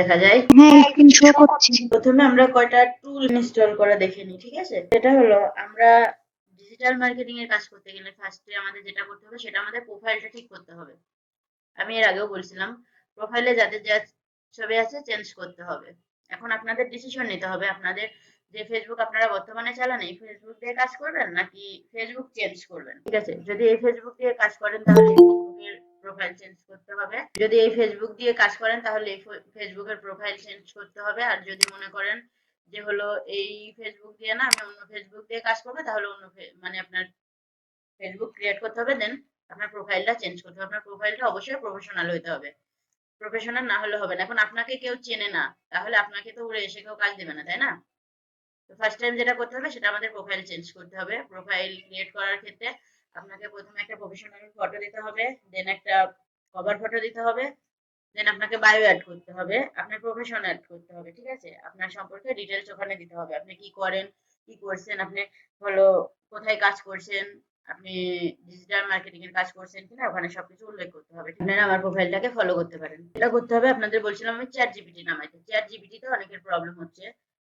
দেখা যায়। হ্যাঁ স্ক্রিন শো করছে। প্রথমে আমরা কয়টা টুল ইনস্টল করা দেখে নিই ঠিক আছে? সেটা হলো আমরা ডিজিটাল মার্কেটিং এর কাজ করতে গেলে ফার্স্টে আমাদের যেটা করতে হবে সেটা আমাদের প্রোফাইলটা ঠিক করতে হবে। আমি এর আগেও বলছিলাম প্রোফাইলে যাদের যা ছবি আছে চেঞ্জ করতে হবে। এখন আপনাদের ডিসিশন নিতে হবে আপনাদের যে ফেসবুক আপনারা বর্তমানে চালান এই ফেসবুক দিয়ে কাজ করবেন নাকি ফেসবুক চেঞ্জ করবেন? ঠিক আছে? যদি এই ফেসবুক দিয়ে কাজ করেন তাহলে প্রোফাইল চেঞ্জ করতে হবে। যদি এই ফেসবুক দিয়ে কাজ করেন, তাহলে এই ফেসবুকের প্রোফাইল চেঞ্জ করতে হবে। আর যদি মনে করেন যে হলো এই ফেসবুক দিয়ে না, আমি অন্য ফেসবুক দিয়ে কাজ করব, তাহলে অন্য মানে আপনার ফেসবুক ক্রিয়েট করতে হবে। দেন আপনার প্রোফাইলটা চেঞ্জ করতে হবে। আপনার প্রোফাইলটা অবশ্যই প্রফেশনাল হইতে হবে। প্রফেশনাল না হলে হবে না। এখন আপনাকে কেউ চেনে না, তাহলে আপনাকে তো উড়ে এসে কেউ কাজ দেবে না, তাই না? তো ফার্স্ট টাইম যেটা করতে হবে, সেটা আমাদের প্রোফাইল চেঞ্জ করতে হবে। প্রোফাইল ক্রিয়েট করার ক্ষেত্রে আপনাকে প্রথমে একটা প্রফেশনাল ফটো দিতে হবে দেন একটা কভার ফটো দিতে হবে দেন আপনাকে বায়ো অ্যাড করতে হবে, আপনার প্রফেশন অ্যাড করতে হবে, ঠিক আছে? আপনার সম্পর্কে ডিটেলস ওখানে দিতে হবে, আপনি কি করেন, কি করছেন, আপনি হলো কোথায় কাজ করছেন, আপনি ডিজিটাল মার্কেটিং এর কাজ করছেন কিনা, ওখানে সবকিছু উল্লেখ করতে হবে আপনারা আমার প্রোফাইলটাকে ফলো করতে পারেন। এটা করতে হবে, আপনাদের বলছিলাম আমি চ্যাট জিপিটি নামাইতে। চ্যাট জিপিটিতে অনেকের প্রবলেম হচ্ছে।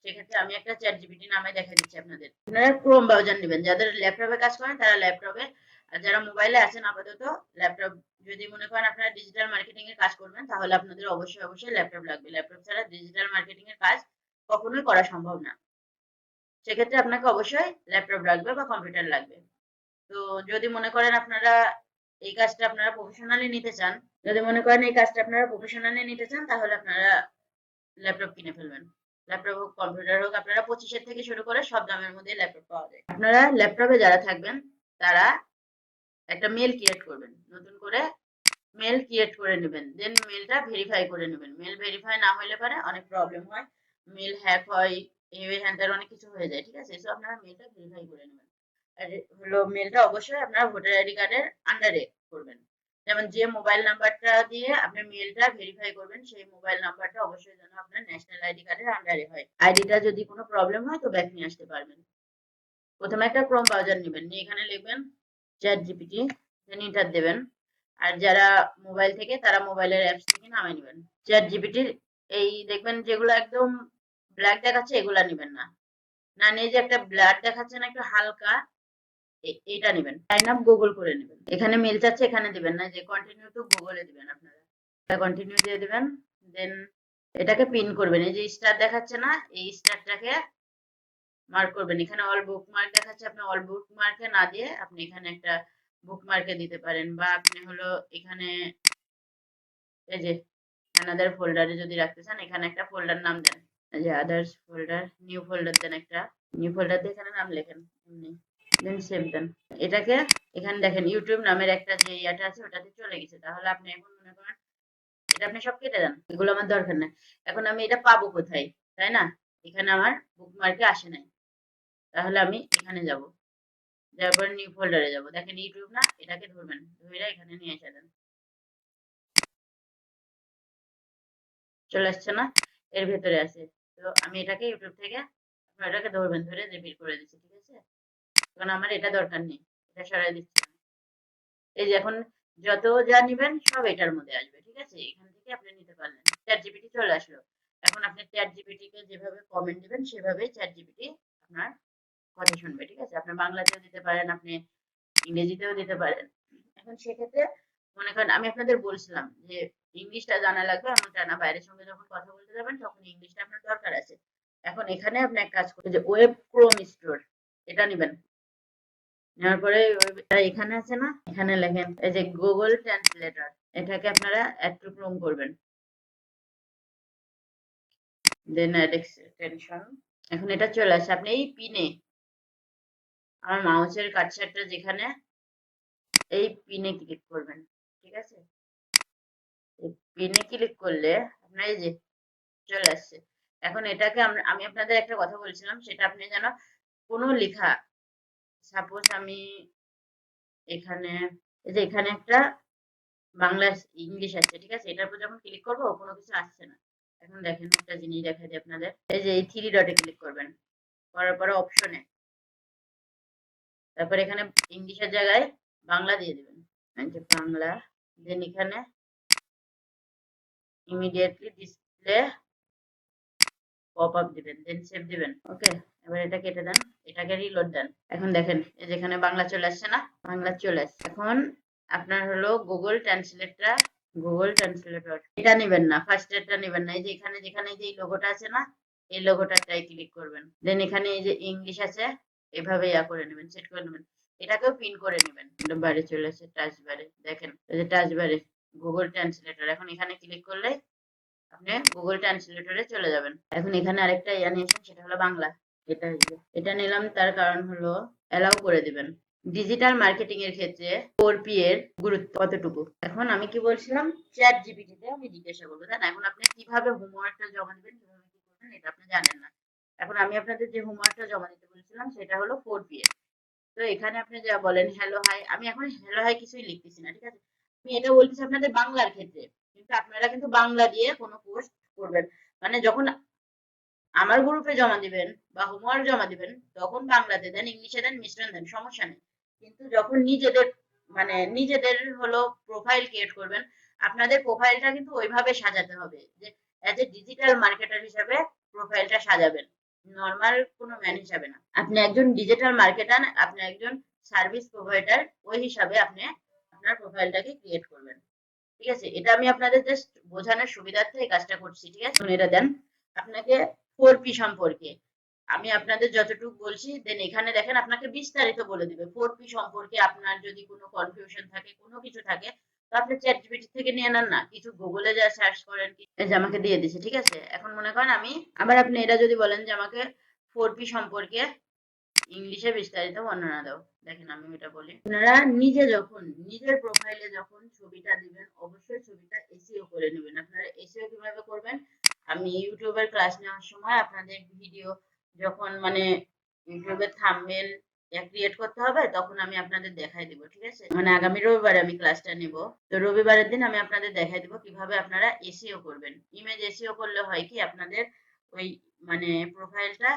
সেক্ষেত্রে আমি একটা চ্যাট জিপিটি নামে দেখা দিচ্ছি আপনাদের। আপনারা ক্রোম ব্রাউজার নেবেন। যাদের ল্যাপটপে কাজ করেন, তারা ল্যাপটপে আর যারা মোবাইলে আছেন, আপাতত ল্যাপটপ যদি মনে করেন আপনারা ডিজিটাল মার্কেটিং এর কাজ করবেন, তাহলে আপনাদের অবশ্যই অবশ্যই ল্যাপটপ লাগবে। ল্যাপটপ ছাড়া ডিজিটাল মার্কেটিং এর কাজ কখনোই করা সম্ভব না। সেক্ষেত্রে আপনাকে অবশ্যই ল্যাপটপ লাগবে বা কম্পিউটার লাগবে। তো যদি মনে করেন আপনারা এই কাজটা আপনারা প্রফেশনালি নিতে চান, যদি মনে করেন এই কাজটা আপনারা প্রফেশনালি নিতে চান, তাহলে আপনারা ল্যাপটপ কিনে ফেলবেন। ল্যাপটপ হোক কম্পিউটার হোক, আপনারা পঁচিশের থেকে শুরু করে সব দামের মধ্যে ল্যাপটপ পাওয়া যায়। আপনারা ল্যাপটপে যারা থাকবেন, তারা একটা মেল ক্রিয়েট করবেন। নতুন করে মেল ক্রিয়েট করে নেবেন। দেন মেলটা ভেরিফাই করে নেবেন। মেল ভেরিফাই না হলে পারে অনেক প্রবলেম হয়। মেল হ্যাক হয় এই হ্যান অনেক কিছু হয়ে যায়, ঠিক আছে? সো আপনারা মেলটা ভেরিফাই করে নেবেন। আর হলো মেলটা অবশ্যই আপনারা ভোটার আইডি কার্ডের আন্ডারে করবেন। যেমন যে মোবাইল নাম্বারটা দিয়ে আপনি মেলটা ভেরিফাই করবেন, সেই মোবাইল নাম্বারটা অবশ্যই যেন আপনার ন্যাশনাল আইডি কার্ডের আন্ডারে হয়। আইডিটা যদি কোনো প্রবলেম হয়, তো ব্যাক নিয়ে আসতে পারবেন। প্রথমে একটা ক্রোম ব্রাউজার নেবেন, নিয়ে এখানে লিখবেন চ্যাট জিপিটি দেন ইন্টার দেবেন। আর যারা মোবাইল থেকে, তারা মোবাইলের অ্যাপস থেকে নামিয়ে নেবেন। চ্যাট জিপিটির এই দেখবেন যেগুলো একদম ব্ল্যাক দেখাচ্ছে, এগুলা নেবেন না। না নিয়ে যে একটা ব্ল্যাক দেখাচ্ছে না, একটু হালকা এটা নেবেন। সাইন আপ গুগল করে নেবেন। এখানে মেল চাচ্ছে এখানে দিবেন না, যে কন্টিনিউ টু গুগলে দিবেন আপনারা। কন্টিনিউ দিয়ে দিবেন দেন এটাকে পিন করবেন। এই যে স্টার দেখাচ্ছে না, এই স্টারটাকে মার্ক করবেন। এখানে অল বুক মার্ক দেখাচ্ছে, আপনি অল বুক মার্কে না দিয়ে আপনি এখানে একটা বুক মার্কে দিতে পারেন। বা আপনি হলো এখানে এই যে অ্যানাদার ফোল্ডারে যদি রাখতে চান, এখানে একটা ফোল্ডার নাম দেন। এই যে আদার্স ফোল্ডার নিউ ফোল্ডার দেন একটা। নিউ ফোল্ডার দিয়ে এখানে নাম লেখেন, এমনি। দেন সেভ দেন এটাকে এখানে দেখেন ইউটিউব নামের একটা যে ইয়াটা আছে, ওটাতে চলে গেছে। তাহলে আপনি এখন মনে করেন এটা আপনি সব কেটে দেন। এগুলো আমার দরকার নাই। এখন আমি এটা পাবো কোথায়? তাই না? এখানে আমার বুকমার্কে আসে নাই। তাহলে আমি এখানে যাব। যাওয়ার নিউ ফোল্ডারে যাব। দেখেন ইউটিউব না, এটাকে ধরবেন। ধরে এখানে নিয়ে এসে দেন। চলে আসছে না? এর ভেতরে আছে। তো আমি এটাকে ইউটিউব থেকে আপনারা এটাকে ধরবেন ধরে রিপিট করে দিচ্ছি, ঠিক আছে? কারণ আমার এটা দরকার নেই, এটা সরাই দিচ্ছি এই যে এখন যত যা নিবেন সব এটার মধ্যে আসবে, ঠিক আছে? এখান থেকে আপনি নিতে পারলেন। চ্যাট জিপিটি চলে আসলো। এখন আপনি চ্যাট জিপিটি কে যেভাবে কমেন্ট দিবেন সেভাবে চ্যাট জিপিটি আপনার কথা শুনবে, ঠিক আছে? আপনি বাংলাতেও দিতে পারেন, আপনি ইংরেজিতেও দিতে পারেন। এখন সেক্ষেত্রে মনে করেন, আমি আপনাদের বলছিলাম যে ইংলিশটা জানা লাগবে এমনটা না বাইরের সঙ্গে যখন কথা বলতে যাবেন, তখন ইংলিশটা আপনার দরকার আছে। এখন এখানে আপনি এক কাজ করতে যে ওয়েব ক্রোম স্টোর এটা নেবেন। নেওয়ার পরে এখানে আছে না? এখানে লেখেন, এই যে গুগল ট্রান্সলেটর এটাকে আপনারা একটু ক্রোম করবেন দেন এক্সটেনশন এখন এটা চলে আসে, আপনি এই পিনে আমার মাউসের কাটসারটা যেখানে, এই পিনে ক্লিক করবেন, ঠিক আছে? এই পিনে ক্লিক করলে আপনার এই যে চলে আসছে। এখন এটাকে আমি আপনাদের একটা কথা বলছিলাম, সেটা আপনি যেন কোনো লেখা সাপোজ আমি এখানে, এই যে এখানে একটা বাংলা ইংলিশ আছে, ঠিক আছে? এটার উপর যখন ক্লিক করব, কোনো কিছু আসছে না। এখন দেখেন একটা জিনিস দেখা যায় আপনাদের। এই যে এই থ্রি ডটে ক্লিক করবেন। করার পরে অপশনে তারপর এখানে ইংলিশের জায়গায় বাংলা দিয়ে দেবেন। যে বাংলা দেন এখানে ইমিডিয়েটলি দিলে পপ আপ দিবেন দেন সেভ দিবেন। ওকে এবার এটা কেটে দেন, এটাকে রিলোড দেন। এখন দেখেন, এই যেখানে বাংলা চলে আসছে না? বাংলা চলে আসছে। এখন আপনার হলো গুগল ট্রান্সলেটর গুগল ট্রান্সলেটর এটা নেবেন না ফার্স্ট এরটা নেবেন না। এই যে এখানে, যেখানে যে লোগোটা আছে না, এই লোগোটাটাই ক্লিক করবেন। দেন এখানে এই যে ইংলিশ আছে, এভাবে ইয়া করে নেবেন সেট করে নেবেন। এটাকেও পিন করে নেবেন। এটা বারে চলে আসে টাচ বারে। দেখেন, এই যে টাচ বারে গুগল ট্রান্সলেটর এখন এখানে ক্লিক করলে আপনি গুগল ট্রান্সলেটরে চলে যাবেন। এখন এখানে আরেকটা ইয়া নিয়েছেন, সেটা হলো বাংলা। এটা এটা নিলাম, তার কারণ হলো অ্যালাউ করে দিবেন। ডিজিটাল মার্কেটিং এর ক্ষেত্রে ফোর পি এর গুরুত্ব কতটুকু? এখন আমি কি বলছিলাম চ্যাট জিপিটি তে আমি জিজ্ঞাসা করব, তাই এখন আপনি কীভাবে হোমওয়ার্কটা জমা দিবেন, কীভাবে কি করবেন, এটা আপনি জানেন না। এখন আমি আপনাদের যে হোমওয়ার্কটা জমা দিতে বলেছিলাম, সেটা হলো ফোর পি এর। তো এখানে আপনি যা বলেন হ্যালো হাই আমি এখন হ্যালো হাই কিছুই লিখতেছি না, ঠিক আছে? আমি এটা বলতেছি আপনাদের বাংলার ক্ষেত্রে। কিন্তু আপনারা কিন্তু বাংলা দিয়ে কোনো পোস্ট করবেন। মানে যখন আমার গ্রুপে জমা দিবেন বা হোমওয়ার্ক জমা দিবেন, তখন বাংলাতে দেন ইংলিশে দেন মিশ্রণ দেন সমস্যা নেই। কিন্তু যখন নিজেদের মানে নিজেদের হলো প্রোফাইল ক্রিয়েট করবেন, আপনাদের প্রোফাইলটা কিন্তু ওইভাবে সাজাতে হবে যে অ্যাজ এ ডিজিটাল মার্কেটার হিসাবে প্রোফাইলটা সাজাবেন। নর্মাল কোনো ম্যান হিসাবে না। আপনি একজন ডিজিটাল মার্কেটার আপনি একজন সার্ভিস প্রোভাইডার ওই হিসাবে আপনি আপনার প্রোফাইলটাকে ক্রিয়েট করবেন। ঠিক আছে? এটা আমি আপনাদের জাস্ট বোঝানোর সুবিধার্থে এই কাজটা করছি, ঠিক আছে? এটা দেন, আপনাকে ফোর পি সম্পর্কে। আমি আপনাদের যতটুকু বলছি দেন এখানে দেখেন আপনাকে বিস্তারিত বলে দিবে। ফোর পি সম্পর্কে আপনার যদি কোনো কনফিউশন থাকে, কোনো কিছু থাকে, তো আপনি চ্যাট জিপিটি থেকে নিয়ে নেন না। কিছু গুগলে যা সার্চ করেন, কি- যে আমাকে দিয়ে দিছে ঠিক আছে? এখন মনে করেন আমি, আবার আপনি এটা যদি বলেন যে আমাকে ফোর পি সম্পর্কে ইংলিশে বিস্তারিত বর্ণনা দাও। দেখেন আমি এটা বলি। আপনারা নিজে যখন, নিজের প্রোফাইলে যখন ছবিটা দিবেন, অবশ্যই ছবিটা এসিও করে নেবেন। আপনারা এসিও কীভাবে করবেন? আমি ইউটিউবের ক্লাস নেওয়ার সময় আপনাদের ভিডিও যখন মানে ইউটিউবের থাম্বনেল ক্রিয়েট করতে হবে, তখন আমি আপনাদের দেখাই দিব, ঠিক আছে? মানে আগামী রবিবারে আমি ক্লাসটা নেব। তো রবিবারের দিন আমি আপনাদের দেখাই দিব কীভাবে আপনারা এসিও করবেন। ইমেজ এসিও করলে হয় কি, আপনাদের ওই মানে প্রোফাইলটা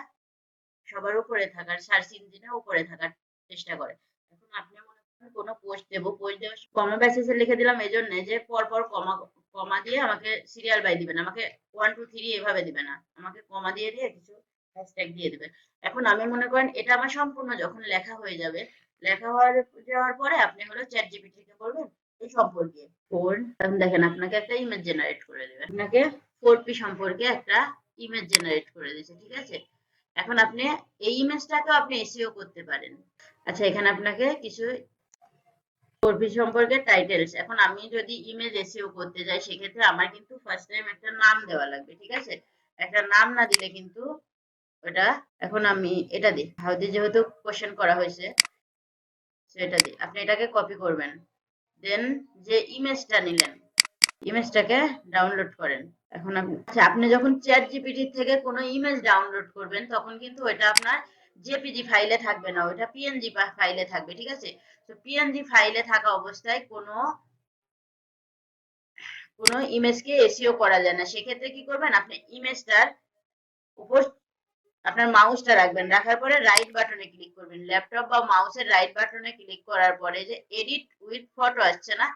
সবার উপরে থাকার সার্চ ইঞ্জিনে উপরে থাকার চেষ্টা করে। এখন আপনি মনে করেন কোনো পোস্ট দেবো, পোস্ট দেওয়ার কমা বেসিসে লিখে দিলাম এই জন্য যে পর পর কমা কমা দিয়ে আমাকে সিরিয়াল বাই দিবেন, আমাকে ওয়ান টু থ্রি এভাবে দিবে না। আমাকে কমা দিয়ে দিয়ে কিছু হ্যাশট্যাগ দিয়ে দিবে এখন আমি মনে করেন এটা আমার সম্পূর্ণ যখন লেখা হয়ে যাবে, লেখা হওয়ার, যাওয়ার পরে আপনি হলো চ্যাট জিপিটি কে বলবেন এই সম্পর্কে। ফোর এখন দেখেন আপনাকে একটা ইমেজ জেনারেট করে দেবে। আপনাকে ফোর পি সম্পর্কে একটা ইমেজ জেনারেট করে দিয়েছে, ঠিক আছে? এখন আপনি এই ইমেজটাকেও আপনি এসিও করতে পারেন। আচ্ছা এখানে আপনাকে কিছু ফোরপি সম্পর্কে টাইটেলস এখন আমি যদি ইমেজ এসিও করতে যাই, সেক্ষেত্রে আমার কিন্তু ফার্স্ট টাইম একটা নাম দেওয়া লাগবে, ঠিক আছে? একটা নাম না দিলে কিন্তু ওটা এখন আমি এটা দিই। হাউদি যেহেতু কোশ্চেন করা হয়েছে, সেটা দিই। আপনি এটাকে কপি করবেন। দেন যে ইমেজটা নিলেন ইমেজটাকে ডাউনলোড করেন। এখন আচ্ছা আপনি যখন চ্যাট জিপিটি থেকে কোনো ইমেজ ডাউনলোড করবেন, তখন কিন্তু এটা আপনার জেপিজি ফাইলে থাকবে না ওটা পিএনজি ফাইলে থাকবে, ঠিক আছে? তো পিএনজি ফাইলে থাকা অবস্থায় কোনো কোনো ইমেজকে এসিও করা যায় না। সেক্ষেত্রে কি করবেন, আপনি ইমেজটার উপর আপনার মাউসটা রাখবেন। রাখার পরে রাইট বাটনে ক্লিক করবেন। ল্যাপটপ বা মাউসের রাইট বাটনে ক্লিক করার পরে যে এডিট উইথ ফটো আসছে না,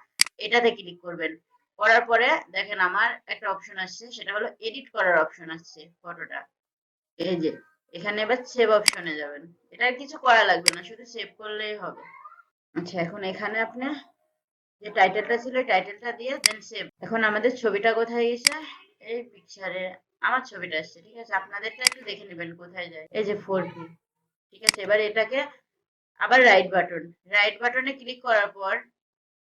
এটাতে ক্লিক করবেন। করার পরে দেখেন আমার একটা অপশন আসছে, সেটা হলো এডিট করার অপশন আসছে ফটোটা এই যে, এখানে এবার সেভ অপশনে যাবেন। এটা কিছু করা লাগবে না, শুধু সেভ করলেই হবে। আচ্ছা এখন এখানে আপনি যে টাইটেলটা ছিল টাইটেলটা দিয়ে দেন সেভ এখন আমাদের ছবিটা কোথায় গেছে? এই পিকচারে আমার ছবিটা আসছে, ঠিক আছে? আপনাদেরটা একটু দেখে নেবেন কোথায় যায়। এই যে ফোর ঠিক আছে? এবার এটাকে আবার রাইট বাটন রাইট বাটনে ক্লিক করার পর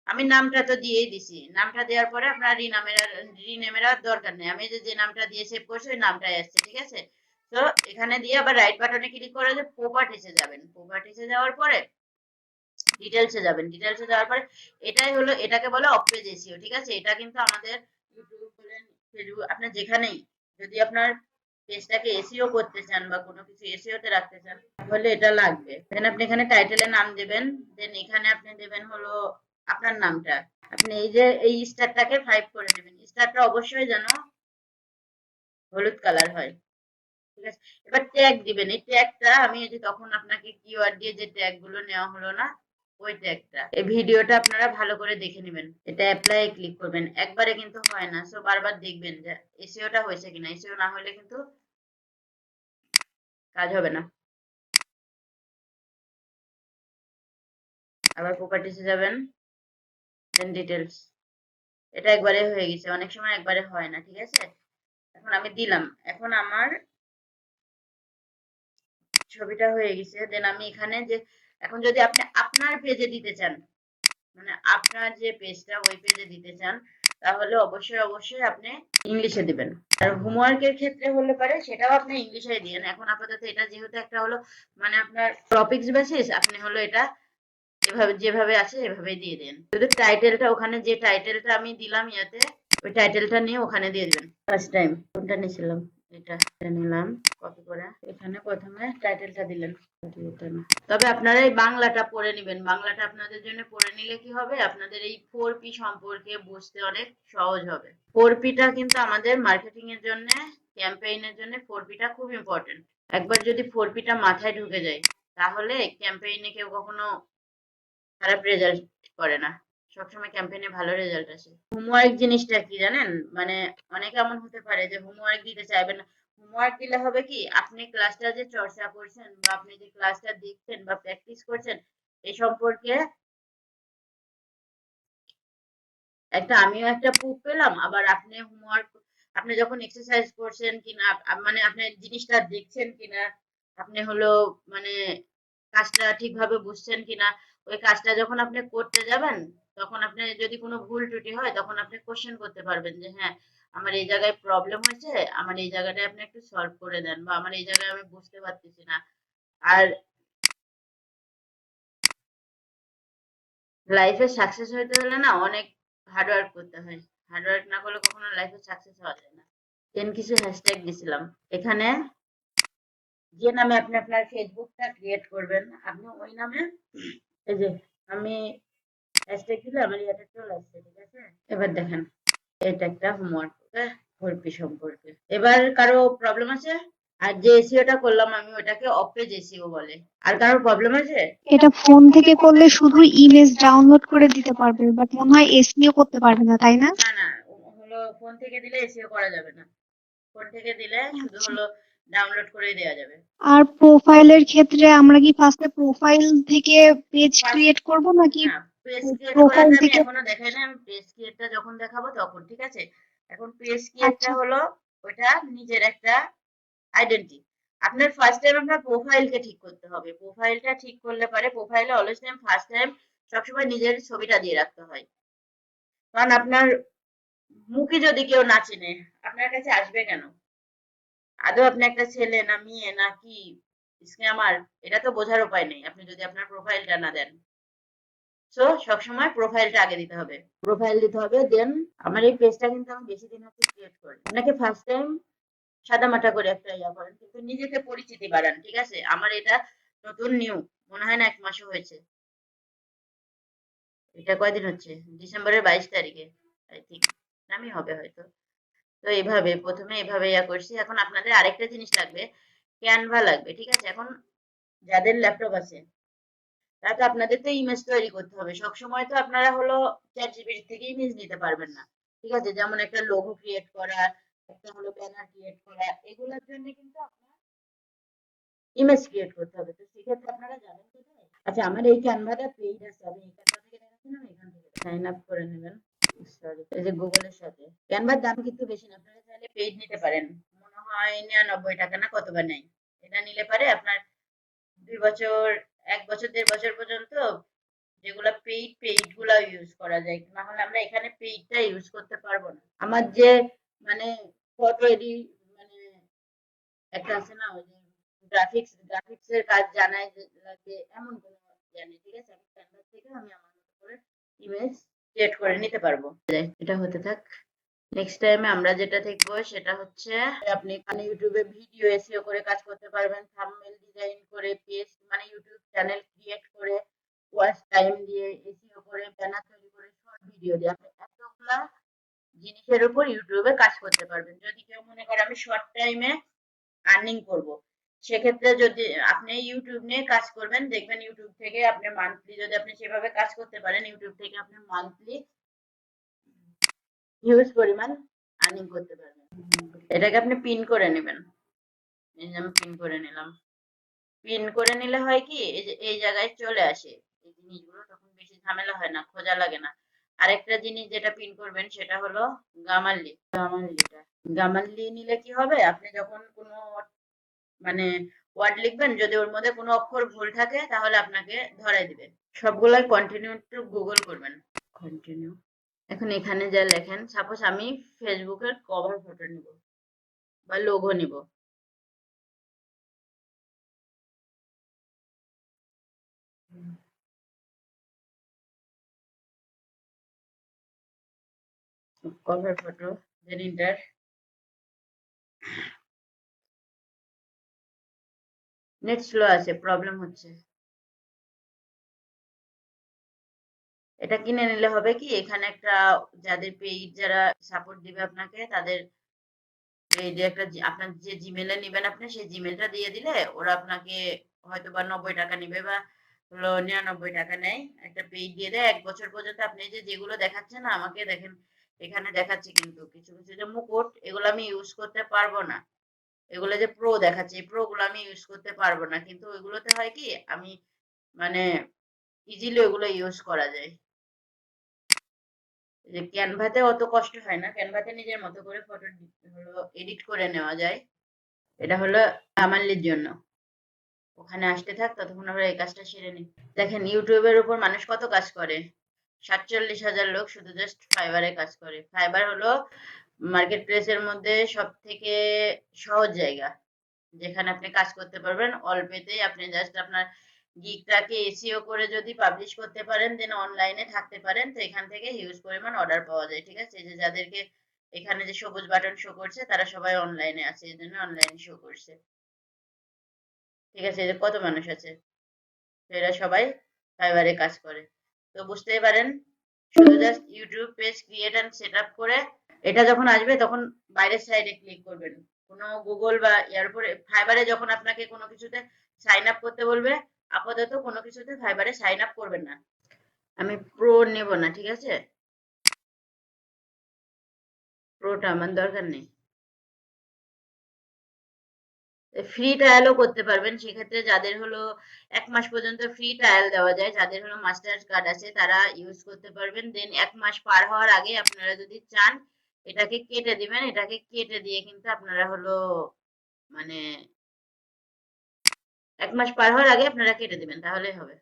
আমি নামটা তো দিয়েই দিছি। নামটা দেওয়ার পরে আপনার রিনামের, রিনেমের দরকার নেই। আমি যে নামটা দিয়ে সেভ করছি, ওই নামটাই আসছে, ঠিক আছে? তো এখানে দিয়ে আবার রাইট বাটনে ক্লিক করে যে প্রপার্টিসে যাবেন। প্রপার্টিসে যাওয়ার পরে ডিটেলসে যাবেন। ডিটেলসে যাওয়ার পরে এটাই হলো, এটাকে বলে অফ পেজ এসিও ঠিক আছে? এটা কিন্তু আমাদের ইউটিউব বলেন ফেসবুক আপনার যেখানেই, যদি আপনার পেজটাকে এসিও করতে চান বা কোনো কিছু এসিও তে রাখতে চান, তাহলে এটা লাগবে। দেন আপনি এখানে টাইটেলের নাম দেবেন। দেন এখানে আপনি দেবেন হলো আপনার নামটা। আপনি এই যে, এই স্টারটাকে ফাইভ করে দেবেন স্টারটা অবশ্যই যেন হলুদ কালার হয়। ঠিক আছে? এবার ট্যাগ দিবেন। এই ট্যাগটা আমি যে তখন আপনাকে কিওয়ার্ড দিয়ে যে ট্যাগগুলো নেওয়া হলো না, ওই ট্যাগটা এই ভিডিওটা আপনারা ভালো করে দেখে নেবেন। এটা অ্যাপ্লাই ক্লিক করবেন। একবারে কিন্তু হয় না। সো বারবার দেখবেন যে এসিওটা হয়েছে কিনা। এসিও না হলে কিন্তু কাজ হবে না। আবার প্রপার্টিসে যাবেন। দেন ডিটেলস এটা একবারে হয়ে গেছে। অনেক সময় একবারে হয় না, ঠিক আছে? এখন আমি দিলাম। এখন আমার ছবিটা হয়ে গেছে। দেন আমি এখানে যে, এখন যদি আপনি আপনার পেজে দিতে চান মানে আপনার যে পেজটা ওই পেজে দিতে চান, তাহলে অবশ্যই অবশ্যই আপনি ইংলিশে দিবেন। আর হোমওয়ার্কের ক্ষেত্রে হলে পারে, সেটাও আপনি ইংলিশে দিয়েন। এখন আপাতত এটা যেহেতু একটা হলো মানে আপনার টপিকস বেসিস আপনি হলো এটা এভাবে যেভাবে আছে এভাবেই দিয়ে দেন। শুধু টাইটেলটা ওখানে যে টাইটেলটা আমি দিলাম ইয়াতে, ওই টাইটেলটা নিয়ে ওখানে দিয়ে দিবেন। ফার্স্ট টাইম কোনটা নিয়েছিলাম? এটা নিলাম কপি করে। এখানে প্রথমে টাইটেলটা দিলেন। তবে আপনারা এই বাংলাটা পড়ে নেবেন। বাংলাটা আপনাদের জন্য পড়ে নিলে কি হবে? আপনাদের এই ফোর পি সম্পর্কে বুঝতে অনেক সহজ হবে। ফোর পিটা কিন্তু আমাদের মার্কেটিং এর জন্য ক্যাম্পেইনের জন্য ফোর পিটা খুব ইম্পর্টেন্ট একবার যদি ফোর পিটা মাথায় ঢুকে যায়, তাহলে ক্যাম্পেইনে কেউ কখনো খারাপ রেজাল্ট করে না। সবসময় ক্যাম্পেইনে ভালো রেজাল্ট আসে। হোমওয়ার্ক জিনিসটা কি জানেন? মানে অনেকে এমন হতে পারে যে হোমওয়ার্ক দিতে চাইবেন না। হোমওয়ার্ক দিলে হবে কি? আপনি ক্লাসটা যে চর্চা করছেন বা আপনি যে ক্লাসটা দেখছেন বা প্র্যাকটিস করছেন এই সম্পর্কে একটা আমিও একটা প্রুফ পেলাম। আবার আপনি হোমওয়ার্ক আপনি যখন এক্সারসাইজ করছেন কিনা মানে আপনি জিনিসটা দেখছেন কিনা, আপনি হলো মানে কাজটা ঠিকভাবে বুঝছেন কিনা ওই কাজটা যখন আপনি করতে যাবেন, তখন আপনি যদি কোনো ভুল ত্রুটি হয়, তখন আপনি কোশ্চেন করতে পারবেন যে হ্যাঁ আমার এই জায়গায় প্রবলেম হয়েছে, আমার এই জায়গাটা আপনি একটু সলভ করে দেন বা আমার এই জায়গায় আমি বুঝতে পারতেছি না। আর লাইফে সাকসেস হইতে হলে না অনেক হার্ডওয়ার্ক করতে হয়। হার্ডওয়ার্ক না করলে কখনো লাইফে সাকসেস হওয়া যায় না। দেন কিছু হ্যাশট্যাগ দিছিলাম। এখানে যে নামে আপনি আপনার ফেসবুকটা ক্রিয়েট করবেন, আপনি ওই নামে এই যে আমি হ্যাশট্যাগ দিলে আমার এটা চলে আসছে ঠিক আছে? এবার দেখেন এটা একটা হোমওয়ার্ক ভর্তি সম্পর্কে। এবার কারও প্রবলেম আছে? আর যে এসিওটা করলাম আমি ওটাকে অফ পেজ এসিও বলে। আর কারও প্রবলেম আছে? এটা ফোন থেকে করলে শুধু ইমেজ ডাউনলোড করে দিতে পারবে বাট মনে হয় এসইও করতে পারবে না তাই না? না না হলো ফোন থেকে দিলে এসিও করা যাবে না। ফোন থেকে দিলে শুধু হলো ডাউনলোড করে দেওয়া যাবে। আর প্রোফাইলের ক্ষেত্রে আমরা কি ফার্স্টে প্রোফাইল থেকে পেজ ক্রিয়েট করব নাকি? না পেজ ক্রিয়েট profile আমি থেকে- এখনও দেখাই না আমি পেজ ক্রিয়েটটা যখন দেখাবো তখন ঠিক আছে? এখন পেজ ক্রিয়েটটা আচ্ছা। হলো ওটা নিজের একটা আইডেন্টি আপনার ফার্স্ট টাইম আপনার প্রোফাইলকে ঠিক করতে হবে। প্রোফাইলটা ঠিক করলে পারে প্রোফাইলে অলওয়েজ টাইম ফার্স্ট টাইম সবসময় নিজের ছবিটা দিয়ে রাখতে হয়। কারণ আপনার মুখে যদি কেউ না চিনে আপনার কাছে আসবে কেন? আদৌ আপনি একটা ছেলে না মেয়ে না কি? স্ক্যামার এটা তো বোঝার উপায় নেই। আপনি যদি আপনার প্রোফাইলটা না দেন। সো সবসময় প্রোফাইলটা আগে দিতে হবে। প্রোফাইল দিতে হবে দেন আমার এই পেজটা কিন্তু আমি বেশি দিন ক্রিয়েট করি আপনাকে ফার্স্ট টাইম সাদা মাটা করে একটা ইয়া করেন, কিন্তু নিজেকে পরিচিতি বাড়ান, ঠিক আছে? আমার এটা নতুন নিউ মনে হয় না এক মাসও হয়েছে। এটা কয়দিন হচ্ছে? ডিসেম্বরের বাইশ তারিখে আই থিঙ্ক নামই হবে হয়তো। তো এইভাবে প্রথমে এইভাবে ইয়া করছি। এখন আপনাদের আরেকটা জিনিস লাগবে ক্যানভা লাগবে, ঠিক আছে? এখন যাদের ল্যাপটপ আছে, তারা তো আপনাদের তো ইমেজ তৈরি করতে হবে। সবসময় তো আপনারা হলো চ্যাট জিপিটি থেকে ইমেজ নিতে পারবেন না, ঠিক আছে? যেমন একটা লোগো ক্রিয়েট করা, একটা হলো ব্যানার ক্রিয়েট করা, এগুলোর জন্য কিন্তু আপনার ইমেজ ক্রিয়েট করতে হবে। তো সেক্ষেত্রে আপনারা জানেন কোথায়? আচ্ছা আমার এই ক্যানভাটা পেইড আছে, আমি এই ক্যানভা থেকে দেখাচ্ছিলাম, এখান থেকে। সাইন আপ করে নেবেন। এই যে গুগলের সাথে। ক্যানভার দাম কিন্তু বেশি না, আপনারা চাইলে পেইড নিতে পারেন। মনে হয় নিরানব্বই টাকা না কতবার নেই এটা নিলে পারে আপনার দুই বছর, এক বছর, দেড় বছর পর্যন্ত যেগুলো পেইড পেইডগুলা ইউজ করা যায়। না হলে আমরা এখানে পেইডটা ইউজ করতে পারব না। আমার যে মানে ফটো এডিট মানে একটা আছে না, ওই যে গ্রাফিক্স গ্রাফিক্স এর কাজ জানাই লাগে, এমন কোনো জানি ঠিক আছে? আমি ক্যানভাস থেকে, আমি আমার মতো করে ইমেজ ক্রিয়েট করে নিতে পারব। এটা হতে থাক। নেক্সট টাইমে আমরা যেটা দেখব সেটা হচ্ছে, আপনি এখানে ইউটিউবে ভিডিও এসিও করে কাজ করতে পারবেন। থাম্বনেল ডিজাইন করে পেজ মানে ইউটিউব চ্যানেল ক্রিয়েট করে ওয়াচ টাইম দিয়ে এসিও করে ব্যানার তৈরি করে শর্ট ভিডিও দিয়ে আপনি এতগুলা জিনিসের উপর ইউটিউবে কাজ করতে পারবেন। যদি কেউ মনে করে আমি শর্ট টাইমে আর্নিং করব সেক্ষেত্রে যদি আপনি ইউটিউব নিয়ে কাজ করবেন, দেখবেন ইউটিউব থেকে আপনি মান্থলি যদি আপনি সেভাবে কাজ করতে পারেন ইউটিউব থেকে আপনি মান্থলি হিউজ পরিমাণ আর্নিং করতে পারবেন। এটাকে আপনি পিন করে নেবেন। আমি পিন করে নিলাম। পিন করে নিলে হয় কি, এই জায়গায় চলে আসে। এই জিনিসগুলো তখন বেশি ঝামেলা হয় না, খোঁজা লাগে না। আরেকটা জিনিস যেটা পিন করবেন, সেটা হলো গামাল্লি গামাল্লিটা গামাল্লি নিলে কি হবে? আপনি যখন কোনো মানে ওয়ার্ড লিখবেন যদি ওর মধ্যে কোনো অক্ষর ভুল থাকে তাহলে আপনাকে ধরাই দিবে সবগুলাই কন্টিনিউ টু গুগল করবেন। কন্টিনিউ এখন এখানে যা লেখেন সাপোজ আমি ফেসবুকের কভার ফটো নিব বা লোগো নিব। কভার ফটো দেন ইন্টার নেট স্লো আছে প্রবলেম হচ্ছে। এটা কিনে নিলে হবে কি? এখানে একটা যাদের পেইড যারা সাপোর্ট দিবে আপনাকে, তাদের পেইডে একটা আপনার যে জিমেলে নেবেন আপনি, সেই জিমেলটা দিয়ে দিলে ওরা আপনাকে হয়তো বা নব্বই টাকা নিবে বা হলো নিরানব্বই টাকা নেয়। একটা পেইড দিয়ে দেয়। এক বছর পর্যন্ত আপনি যে যেগুলো দেখাচ্ছেন আমাকে দেখেন, এখানে দেখাচ্ছে কিন্তু কিছু কিছু যে মুকুট, এগুলো আমি ইউজ করতে পারব না। এগুলো যে প্রো দেখাচ্ছে, এই প্রো গুলো আমি ইউজ করতে পারব না। কিন্তু ওইগুলোতে হয় কি, আমি মানে ইজিলি ওগুলো ইউজ করা যায়। যে ক্যানভাতে অত কষ্ট হয় না। ক্যানভাতে নিজের মতো করে ফটো এডিট করে নেওয়া যায়। এটা হলো আমানলির জন্য। ওখানে আসতে থাক, ততক্ষণ আমরা এই কাজটা সেরে নিই। দেখেন ইউটিউবের উপর মানুষ কত কাজ করে? সাতচল্লিশ হাজার লোক শুধু জাস্ট ফাইবারে কাজ করে। ফাইবার হলো মার্কেট প্লেসের মধ্যে সব থেকে সহজ জায়গা, যেখানে আপনি কাজ করতে পারবেন। অল্পেতেই আপনি জাস্ট আপনার গিগটাকে এসিও করে যদি পাবলিশ করতে পারেন দেন অনলাইনে থাকতে পারেন, তো এখান থেকে হিউজ পরিমাণ অর্ডার পাওয়া যায়, ঠিক আছে? যে যাদেরকে এখানে যে সবুজ বাটন শো করছে, তারা সবাই অনলাইনে আছে, এই জন্য অনলাইনে শো করছে। ঠিক আছে? যে কত মানুষ আছে? এরা সবাই ফাইবারে কাজ করে। তো বুঝতেই পারেন, শুধু just YouTube page create and set up করে এটা যখন আসবে তখন বাইরের সাইডে ক্লিক করবেন। কোনো গুগল বা ইয়ার উপরে ফাইবারে যখন আপনাকে কোনো কিছুতে সাইন আপ করতে বলবে, আপাতত কোনো কিছুতে ফাইবারে সাইন আপ করবেন না। আমি প্রো নেব না, ঠিক আছে? প্রোটা আমার দরকার নেই। ফ্রি ট্রায়ালও করতে পারবেন। সেক্ষেত্রে যাদের হলো এক মাস পর্যন্ত ফ্রি ট্রায়াল দেওয়া যায়, যাদের হলো মাস্টার কার্ড আছে তারা ইউজ করতে পারবেন। দেন এক মাস পার হওয়ার আগে আপনারা যদি চান এটাকে কেটে দিবেন, এটাকে কেটে দিয়ে কিন্তু আপনারা হলো মানে এক মাস পার হওয়ার আগে আপনারা কেটে দিবেন তাহলে হবে।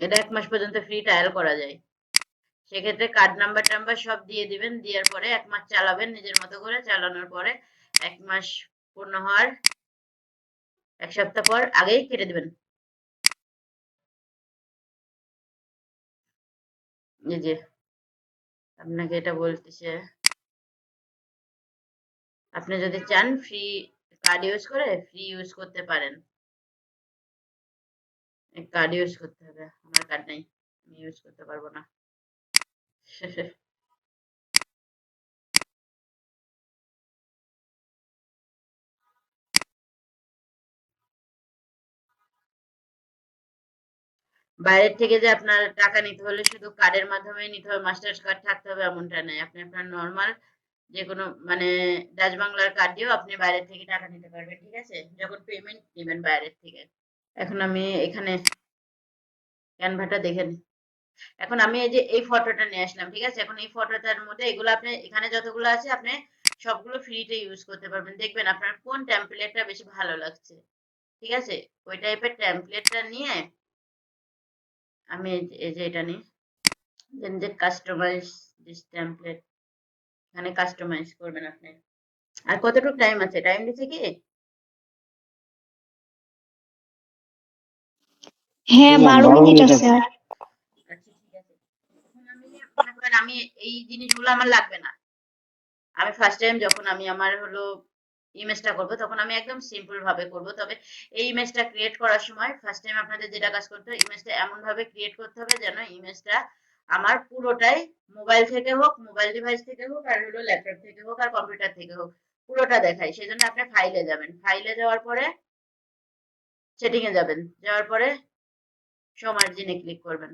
এটা এক মাস পর্যন্ত ফ্রি ট্রায়াল করা যায়। সেক্ষেত্রে কার্ড নাম্বার টাম্বার সব দিয়ে দিবেন, দেওয়ার পরে এক মাস চালাবেন নিজের মতো করে, চালানোর পরে এক মাস পূর্ণ হওয়ার এক সপ্তাহ পর আগেই কেটে দিবেন। এই যে, আপনাকে এটা বলতেছে। আপনি যদি চান ফ্রি কার্ড ইউজ করে ফ্রি ইউজ করতে পারেন। কার্ড ইউজ করতে হবে। আমার কার্ড নেই। আমি ইউজ করতে পারব না। বাইরের থেকে যে আপনার টাকা নিতে হলে শুধু কার্ডের মাধ্যমে নিতে হবে মাস্টার কার্ড থাকতে হবে এমনটা নয়। আপনি আপনার নর্মাল যে কোনো মানে ডাচ বাংলার কার্ড দিয়েও আপনি বাইরের থেকে টাকা নিতে পারবেন, ঠিক আছে? যখন পেমেন্ট নেবেন বাইরের থেকে। এখন আমি এখানে ক্যানভাটা দেখে নিই এখন আমি এই যে এই ফটোটা নিয়ে আসলাম, ঠিক আছে? এখন এই ফটোটার মধ্যে এগুলো আপনি, এখানে যতগুলো আছে আপনি সবগুলো ফ্রিতে ইউজ করতে পারবেন। দেখবেন আপনার কোন টেমপ্লেটটা বেশি ভালো লাগছে, ঠিক আছে? ওই টাইপের টেমপ্লেটটা নিয়ে আমি এই যে- এই যে এটা নিই। দেন যে কাস্টমাইজ দিস টেমপ্লেট এখানে কাস্টমাইজ করবেন আপনি। আর কতটুকু টাইম আছে? টাইম দিছে কি? হ্যাঁ না, বারো বারো মিনিট আছে। আর আচ্ছা ঠিক আছে। এখন আমি করেন আমি এই জিনিসগুলো আমার লাগবে না। আমি ফার্স্ট টাইম যখন আমি আমার হলো ইমেজটা করব, তখন আমি একদম সিম্পল ভাবে করব। তবে এই ইমেজটা ক্রিয়েট করার সময় ফার্স্ট টাইম আপনাদের যেটা কাজ করতে হবে ইমেজটা এমন ভাবে ক্রিয়েট করতে হবে যেন ইমেজটা আমার পুরোটাই মোবাইল থেকে হোক মোবাইল ডিভাইস থেকে হোক, আর হলো ল্যাপটপ থেকে হোক, আর কম্পিউটার থেকে হোক, পুরোটা দেখায় সেই জন্য আপনি ফাইলে যাবেন। ফাইলে যাওয়ার পরে সেটিং এ যাবেন। যাওয়ার পরে শো মার্জিনে ক্লিক করবেন।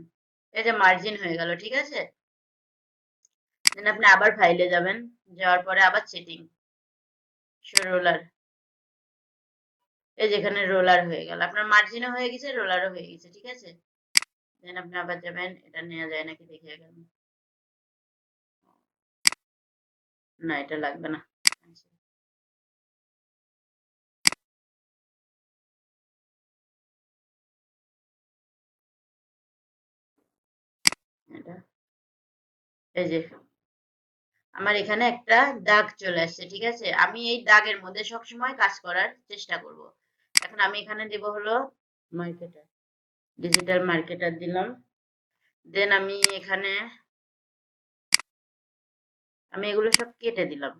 এই যে মার্জিন হয়ে গেল, ঠিক আছে? দেন আপনি আবার ফাইলে যাবেন। যাওয়ার পরে আবার সেটিং রোলার এই যেখানে রোলার হয়ে গেল। আপনার মার্জিনও হয়ে গেছে রোলারও হয়ে গেছে, ঠিক আছে? দেন আপনি আবার যাবেন, এটা নেওয়া যায় নাকি দেখে গেলেন না, এটা লাগবে না। এটা। এই যে আমার এখানে একটা দাগ চলে আসছে, ঠিক আছে? আমি এই দাগের মধ্যে সবসময় কাজ করার চেষ্টা করব। এখন আমি এখানে দিব হলো মার্কেটার ডিজিটাল মার্কেটার দিলাম। দেন আমি এখানে, আমি এগুলো সব কেটে দিলাম।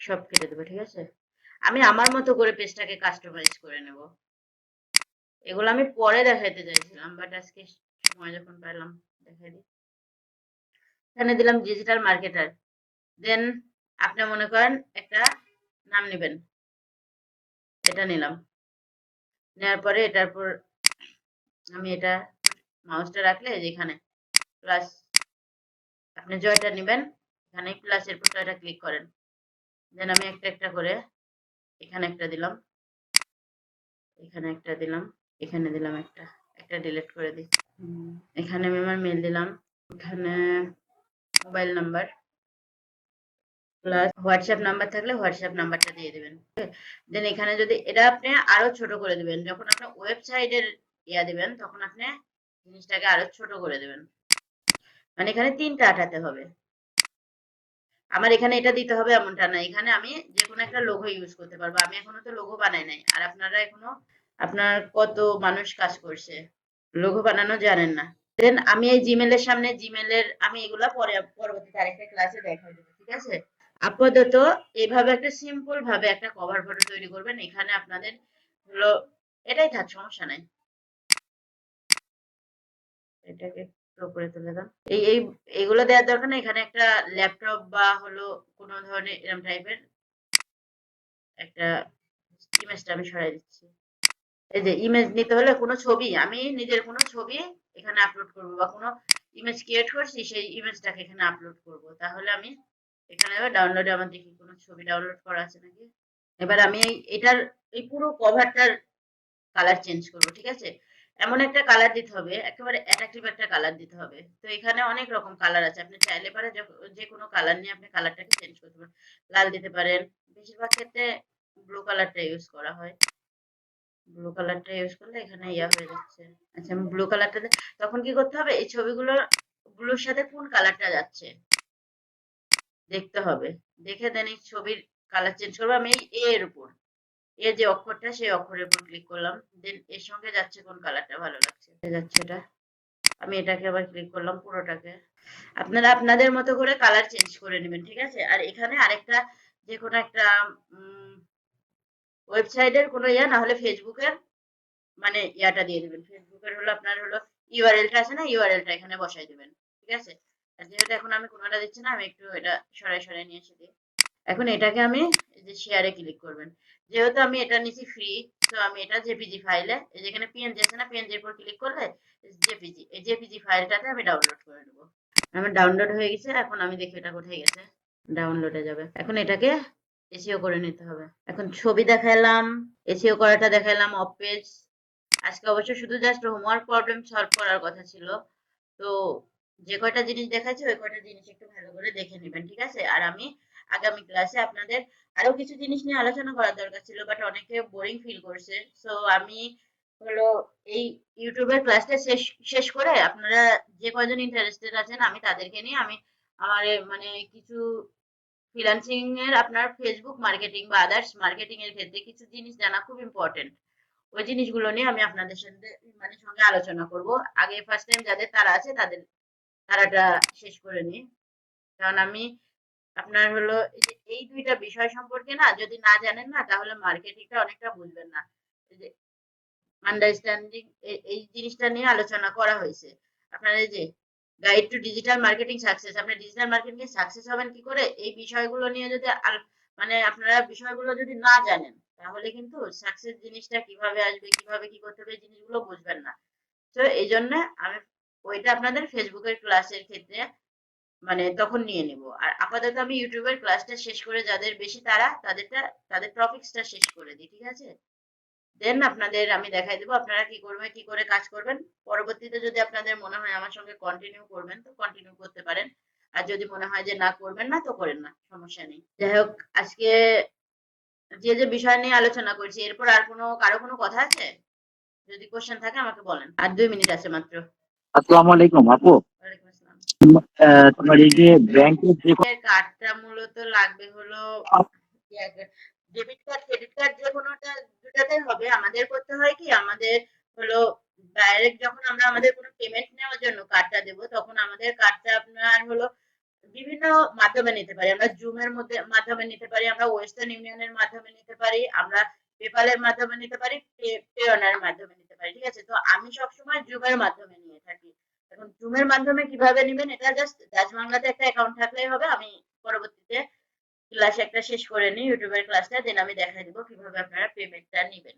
সব কেটে দেবো, ঠিক আছে? আমি আমার মতো করে পেজটাকে কাস্টমাইজ করে নেব। এগুলো আমি পরে দেখাইতে চাইছিলাম বাট আজকে সময় যখন দিই এখানে দিলাম ডিজিটাল মার্কেটার দেন আপনি মনে করেন একটা নাম নেবেন। এটা নিলাম। নেওয়ার পরে এটার পর আমি এটা মাউসটা রাখলে যেখানে প্লাস আপনি জয়টা নেবেন, এখানে প্লাসের পর জয়টা ক্লিক করেন। দেন আমি একটা একটা করে এখানে একটা দিলাম, এখানে একটা দিলাম, এখানে দিলাম একটা একটা ডিলিট করে দিই। এখানে আমি আমার মেল দিলাম। এখানে mobile number plus WhatsApp number থাকলে হোয়াটসঅ্যাপ নাম্বারটা দিয়ে দেবেন দেন এখানে যদি, এটা আপনি আরও ছোট করে দিবেন। যখন আপনি ওয়েবসাইটের ইয়া দিবেন, তখন আপনি জিনিসটাকে আরও ছোট করে দেবেন। মানে এখানে তিনটা আটাতে হবে। আমার এখানে এটা দিতে হবে এমনটা না। এখানে আমি যে কোনো একটা লোগো ইউজ করতে পারব। আমি এখনও তো লোগো বানাই নাই। আর আপনারা এখনও, আপনার কত মানুষ কাজ করছে। লোগো বানানো জানেন না। দেন আমি এই জিমেলের সামনে জিমেলের আমি এগুলা পরে পরবর্তীতে আরেকটা ক্লাসে দেখাই দেবো, ঠিক আছে? আপাতত এইভাবে একটা সিম্পল ভাবে একটা কভার ফটো তৈরি করবেন, এখানে আপনাদের হলো, এটাই থাক, সমস্যা নাই। এটাকে উপরে তুলে দাও। এই এই এইগুলো দেওয়ার দরকার নেই, এখানে একটা ল্যাপটপ বা হলো কোনো ধরনের এরকম টাইপের একটা ইমেজটা আমি সরাই দিচ্ছি। এই যে ইমেজ নিতে হলে কোনো ছবি, আমি নিজের কোনো ছবি এখানে আপলোড করব বা কোনো ইমেজ ক্রিয়েট করছি, সেই ইমেজটাকে এখানে আপলোড করব। তাহলে আমি এখানে ডাউনলোডে আমার দেখি কোনো ছবি ডাউনলোড করা আছে নাকি? এবার আমি এটার, এই পুরো কভারটার কালার চেঞ্জ করব, ঠিক আছে? এমন একটা কালার দিতে হবে, একেবারে অ্যাট্রাকটিভ একটা কালার দিতে হবে। তো এখানে অনেক রকম কালার আছে, আপনি চাইলে পারে যে কোনো কালার নিয়ে আপনি কালারটাকে চেঞ্জ করতে পারেন। লাল দিতে পারেন। বেশিরভাগ ক্ষেত্রে ব্লু কালারটা ইউজ করা হয়। ব্লু কালারটা ইউজ করলে এখানে ইয়া হয়ে যাচ্ছে। আচ্ছা আমি ব্লু কালারটা তখন কি করতে হবে? এই ছবিগুলোর ব্লুর সাথে কোন কালারটা যাচ্ছে? দেখতে হবে। দেখে দেন এই ছবির কালার চেঞ্জ করব আমি এর উপর। এ যে অক্ষরটা, সেই অক্ষরের উপর ক্লিক করলাম। দেন এর সঙ্গে যাচ্ছে কোন কালারটা ভালো লাগছে। যাচ্ছে এটা। আমি এটাকে আবার ক্লিক করলাম পুরোটাকে। আপনারা আপনাদের মতো করে কালার চেঞ্জ করে নেবেন, ঠিক আছে? আর এখানে আরেকটা যে কোনো একটা ওয়েবসাইটের কোনো ইয়া না হলে ফেসবুকের মানে ইয়াটা দিয়ে দিবেন। ফেসবুকের হলো আপনার হলো ইউআরএলটা আছে না? ইউআরএলটা এখানে বসাই দিবেন। ঠিক আছে? যেহেতু এখন আমি কোনোটা দিচ্ছি না, আমি একটু এটা সরাই সরাই নিয়ে এসে দিই। এখন এটাকে আমি যে শেয়ারে ক্লিক করবেন। যেহেতু আমি এটা নিচ্ছি ফ্রি তো আমি এটা জেপিজি ফাইলে যেখানে পিএনজি আছে না? পিএনজির উপর ক্লিক করলে জেপিজি এই জেপিজি ফাইলটাতে আমি ডাউনলোড করে নেব। আমার ডাউনলোড হয়ে গেছে, এখন আমি দেখি এটা কোথায় গেছে। ডাউনলোডে যাবে। এখন এটাকে এসিও করে নিতে হবে। এখন ছবি দেখালাম এসিও করাটা দেখালাম অফ পেজ আজকে অবশ্য শুধু জাস্ট হোমওয়ার্ক প্রবলেম সলভ করার কথা ছিল। তো যে কয়টা জিনিস দেখাচ্ছি ওই কয়টা জিনিস একটু ভালো করে দেখে নেবেন, ঠিক আছে? আর আমি আগামী ক্লাসে আপনাদের আরও কিছু জিনিস নিয়ে আলোচনা করার দরকার ছিল বাট অনেকে বোরিং ফিল করছে। সো আমি হলো এই ইউটিউবের ক্লাসটা শেষ শেষ করে আপনারা যে কয়জন ইন্টারেস্টেড আছেন, আমি তাদেরকে নিয়ে, আমি আমার মানে কিছু ফ্রিল্যান্সিং এর আপনার ফেসবুক মার্কেটিং বা আদার্স মার্কেটিং এর ক্ষেত্রে কিছু জিনিস জানা খুব ইম্পর্টেন্ট ওই জিনিসগুলো নিয়ে আমি আপনাদের সাথে মানে সঙ্গে আলোচনা করব। আগে ফার্স্ট টাইম যাদের তারা আছে তাদের, তারাটা শেষ করে নিই। কারণ আমি, আপনার হলো এই দুইটা বিষয় সম্পর্কে না যদি না জানেন না তাহলে মার্কেটিংটা অনেকটা বুঝবেন না। যে আন্ডারস্ট্যান্ডিং এই জিনিসটা নিয়ে আলোচনা করা হয়েছে। আপনার এই যে guide to digital marketing success আপনি ডিজিটাল মার্কেটিং সাকসেস হবেন কি করে? এই বিষয়গুলো নিয়ে যদি আল- মানে আপনারা বিষয়গুলো যদি না জানেন, তাহলে কিন্তু সাকসেস জিনিসটা কীভাবে আসবে, কীভাবে কি করতে হবে জিনিসগুলো বুঝবেন না। তো এই জন্য আমি ওইটা আপনাদের ফেসবুকের ক্লাসের ক্ষেত্রে মানে তখন নিয়ে নিব। আর আপাতত আমি ইউটিউবের ক্লাসটা শেষ করে, যাদের বেশি তারা, তাদেরটা, তাদের টপিকসটা শেষ করে দিই, ঠিক আছে? দেন আপনাদের আমি দেখাই দেবো। আপনারা কি করবেন কি করে কাজ করবেন? পরবর্তীতে যদি আপনাদের মনে হয় আমার সঙ্গে কন্টিনিউ করবেন তো কন্টিনিউ করতে পারেন। আর যদি মনে হয় যে না করবেন না তো করেন না সমস্যা নেই। যাই হোক আজকে যে যে বিষয় নিয়ে আলোচনা করছি এরপর আর কোনো কারও কোনো কথা আছে? যদি কোশ্চেন থাকে আমাকে বলেন। আর দুই মিনিট আছে মাত্র। আসসালামু আলাইকুম আপু। তোমার এই যে ব্যাংকের যে কার্ডটা মূলত লাগবে হলো ডেবিট কার্ড ক্রেডিট কার্ড যে কোনোটা দুটাতে হবে। আমাদের করতে হয় কি? আমাদের হলো ডাইরেক্ট যখন আমরা আমাদের কোনো পেমেন্ট নেওয়ার জন্য কার্ডটা দেব, তখন আমাদের কার্ডটা আপনার হলো বিভিন্ন মাধ্যমে নিতে পারি। আমরা জুমের মধ্যে মাধ্যমে নিতে পারি, আমরা ওয়েস্টার্ন ইউনিয়নের মাধ্যমে নিতে পারি, আমরা পেপালের মাধ্যমে নিতে পারি পেওনার মাধ্যমে নিতে পারি, ঠিক আছে? তো আমি সবসময় জুমের মাধ্যমে নিয়ে থাকি। এখন জুমের মাধ্যমে কীভাবে নেবেন? এটা জাস্ট ডাচ বাংলাতে একটা অ্যাকাউন্ট থাকলেই হবে, আমি পরবর্তীতে ক্লাস একটা শেষ করে নিই, ইউটিউবের ক্লাসটা দেন আমি দেখাই দিব কীভাবে আপনারা পেমেন্টটা নেবেন।